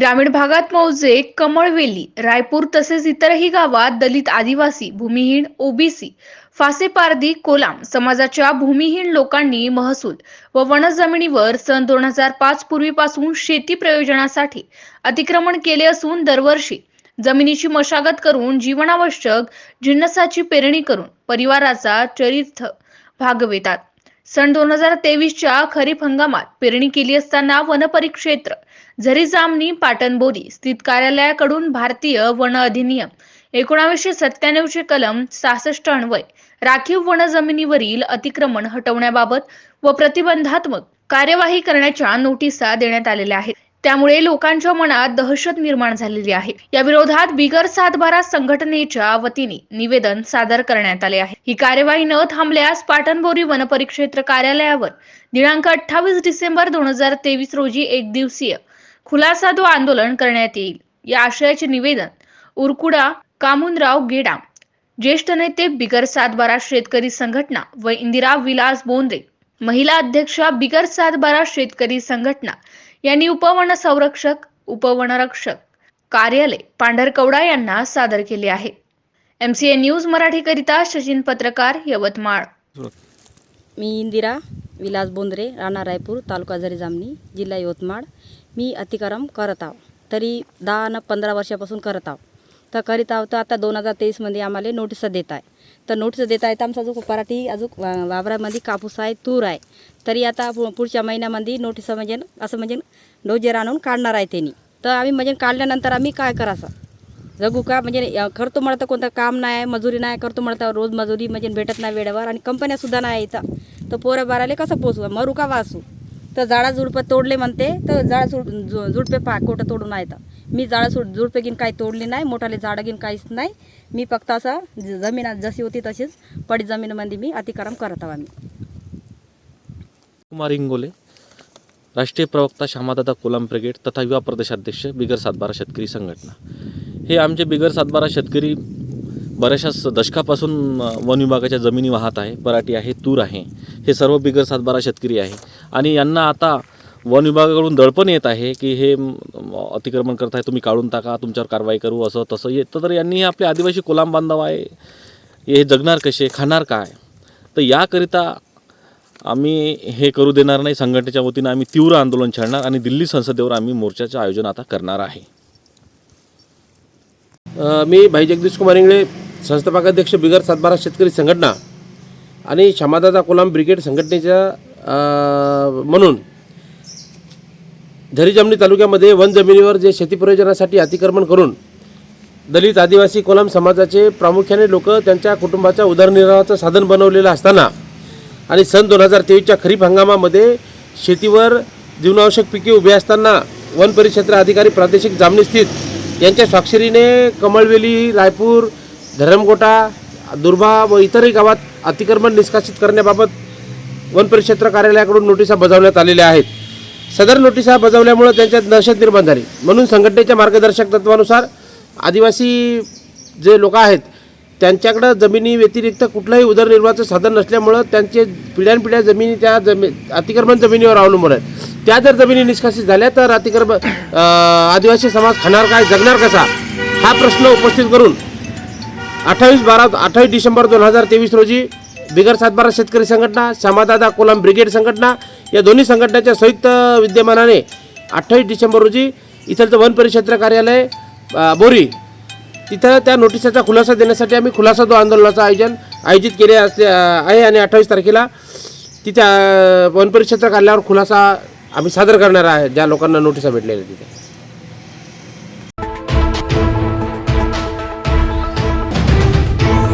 ग्रामीण भागात मौजे कमळवेली रायपूर तसेच इतरही गावात दलित आदिवासी भूमिहीन ओबीसी फासेपारधी कोलाम समाजाच्या भूमिहीन लोकांनी महसूल व वन जमिनीवर सन दोन हजार पाच पूर्वीपासून शेती प्रयोजनासाठी अतिक्रमण केले असून दरवर्षी जमिनीची मशागत करून जीवनावश्यक जिन्नसाची पेरणी करून परिवाराचा चरित्र भागवितात. सन दोन हजार तेवीसच्या खरीप हंगामात पेरणी केली असताना वनपरिक्षेत्र झरी जामनी पाटणबोरी स्थित कार्यालयाकडून भारतीय वन अधिनियम एकोणावीसशे सत्त्याण्णवचे कलम सहासष्ट अन्वय राखीव वन जमिनीवरील अतिक्रमण हटवण्याबाबत व प्रतिबंधात्मक कार्यवाही करण्याच्या नोटिसा देण्यात आलेल्या आहेत. त्यामुळे लोकांच्या मनात दहशत निर्माण झालेली आहे. या विरोधात बिगर सातबारा संघटनेच्या वतीने निवेदन सादर करण्यात आले आहे. ही कार्यवाही न थांबल्यास पाटणबोरी वनपरिक्षेत्र कार्यालयावर दिनांक अठ्ठावीस डिसेंबर दोन हजार तेवीस रोजी एक दिवसीय खुलासा दो आंदोलन करण्यात येईल. या आशयाचे निवेदन उरकुडा कामुनराव गेडाम ज्येष्ठ नेते बिगर सातबारा शेतकरी संघटना व इंदिरा विलास बोंद्रे महिला अध्यक्षा बिगर सातबारा शेतकरी संघटना यांनी उपवन संरक्षक उपवनरक्षक कार्यालय पांढरकवडा यांना सादर केले आहे. एमसीए न्यूज मराठीकरिता सचिन पत्रकार यवतमाळ. मी इंदिरा विलास बोंद्रे राणा रायपूर तालुका झरी जामनी जिल्हा यवतमाळ. मी अतिक्रम करत आहो. तरी दहा न पंधरा वर्षापासून करत आहो. तर करीत आहोत आता दोन हजार तेवीसमध्ये आम्हाला नोटीस देत आहे. तर नोटीस देत आहे तर आमचा जो पराठी अजून वा- वावरामध्ये कापूस आहे तूर आहे. तरी आता पु- पुढच्या महिन्यामध्ये नोटीस म्हणजे असं म्हणजे डोजेर आणून काढणार आहे त्यांनी. तर आम्ही म्हणजे काढल्यानंतर आम्ही काय करायचं? जगू का? म्हणजे करतो म्हणतं कोणतं काम नाही मजुरी नाही करतो म्हणतं रोज मजुरी म्हणजे भेटत नाही वेळेवर आणि कंपन्यासुद्धा नाही इथं. तर पोरं बाराले कसं पोचू मरू का वासू तर जाळा झुडपं तोडले म्हणते तर जाळा झुड झु- झुडपे पा कोटं तोडून आहेत. मी जाळा झुड झुडपे घेऊन काही तोडली नाही मोठाले झाडं घेऊन काहीच नाही. मी फक्त असं ज- जमीन जशी होती तशीच पडी जमीनमध्ये मी अतिक्रम करत आहो आम्ही. कुमार इंगोले राष्ट्रीय प्रवक्ता श्यामादादा कोलम ब्रिगेड तथा युवा प्रदेशाध्यक्ष बिगर सातबारा शेतकरी संघटना. हे आमचे बिगर सातबारा शेतकरी बऱ्याचशा दशकापासून वन विभागाच्या जमिनी वाहत आहे. पराठी आहे तूर आहे. हे सर्व बिगर सातबारा शेतकरी आहे. आणि यांना आता वन विभागाकडून दडपण येत आहे की हे अतिक्रमण करत आहे तुम्ही काढून टाका तुमच्यावर कारवाई करू असं तसं. येतं तर यांनी हे आपले आदिवासी कोलाम बांधव आहे. हे जगणार कसे खाणार काय? तर याकरिता आम्ही हे करू देणार नाही. संघटनेच्या वतीनं आम्ही तीव्र आंदोलन छेडणार आणि दिल्ली संसदेवर आम्ही मोर्चाचं आयोजन आता करणार आहे. मी भाई जगदीश कुमार इंगळे संस्थापकाध्यक्ष बिगर सातबारा शेतकरी संघटना आणि क्षमादादा कोलाम ब्रिगेड संघटनेच्या म्हणून झरी जमनी तालुक्यामध्ये वन जमिनीवर जे शेती प्रयोजनासाठी अतिक्रमण करून दलित आदिवासी कोलाम समाजाचे प्रामुख्याने लोक त्यांच्या कुटुंबाच्या उदरनिर्वाहाचं साधन बनवलेलं असताना आणि सन दोन हजार तेवीसच्या खरीप हंगामामध्ये शेतीवर जीवनावश्यक पिके उभी असताना वन परिक्षेत्र अधिकारी प्रादेशिक जामणी स्थित यांच्या स्वाक्षरीने कमळवेली रायपूर धरमकोटा दुर्भा व इतरही गावात अतिक्रमण निष्कासित करण्याबाबत वन परिक्षेत्र कार्यालयाकडून नोटिसा बजावण्यात आलेल्या आहेत. सदर नोटिसा बजावल्यामुळे त्यांच्यात दहशत निर्माण झाली. म्हणून संघटनेच्या मार्गदर्शक तत्वानुसार आदिवासी जे लोक आहेत त्यांच्याकडं जमिनी व्यतिरिक्त कुठलंही उदरनिर्वाहाचं साधन नसल्यामुळं त्यांचे पिढ्यानपिढ्या जमिनी त्या जमी अतिक्रमण जमिनीवर अवलंबून आहेत. त्या जर जमिनी निष्कासित झाल्या तर अतिक्रमण आदिवासी समाज खाणार काय जगणार कसा? हा प्रश्न उपस्थित करून अठ्ठावीस बारा अठ्ठावीस डिसेंबर दोन हजार तेवीस रोजी बिगर सातबारा शेतकरी संघटना श्यामादादा कोलम ब्रिगेड संघटना या दोन्ही संघटनेच्या संयुक्त विद्यमानाने अठ्ठावीस डिसेंबर रोजी इथलचं वन परिक्षेत्र कार्यालय बोरी तिथं त्या नोटिसाचा खुलासा देण्यासाठी आम्ही खुलासा दो आंदोलनाचं आयोजन आयोजित केले असले आहे आणि अठ्ठावीस तारखेला तिथे वनपरिक्षेत्र वन परिक्षेत्र कार्यालयावर खुलासा आम्ही सादर करणार आहे ज्या लोकांना नोटिसा भेटलेल्या तिथे.